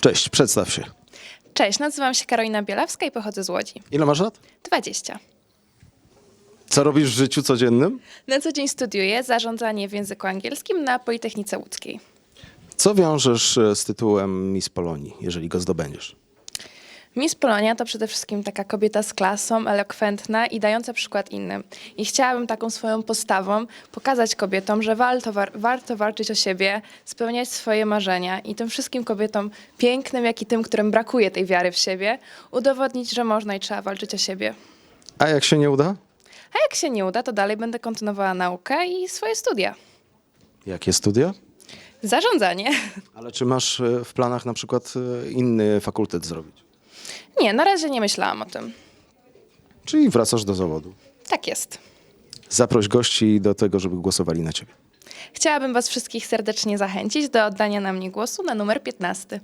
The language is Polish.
Cześć, przedstaw się. Cześć, nazywam się Karolina Bielawska i pochodzę z Łodzi. Ile masz lat? 20. Co robisz w życiu codziennym? Na co dzień studiuję zarządzanie w języku angielskim na Politechnice Łódzkiej. Co wiążesz e, z tytułem Miss Polonii, jeżeli go zdobędziesz? Miss Polonia to przede wszystkim taka kobieta z klasą, elokwentna i dająca przykład innym. I chciałabym taką swoją postawą pokazać kobietom, że warto, war, warto walczyć o siebie, spełniać swoje marzenia i tym wszystkim kobietom pięknym, jak i tym, którym brakuje tej wiary w siebie, udowodnić, że można i trzeba walczyć o siebie. A jak się nie uda? A jak się nie uda, to dalej będę kontynuowała naukę i swoje studia. Jakie studia? Zarządzanie. Ale czy masz e, w planach na przykład e, inny fakultet zrobić? Nie, na razie nie myślałam o tym. Czyli wracasz do zawodu. Tak jest. Zaproś gości do tego, żeby głosowali na ciebie. Chciałabym Was wszystkich serdecznie zachęcić do oddania na mnie głosu na numer 15.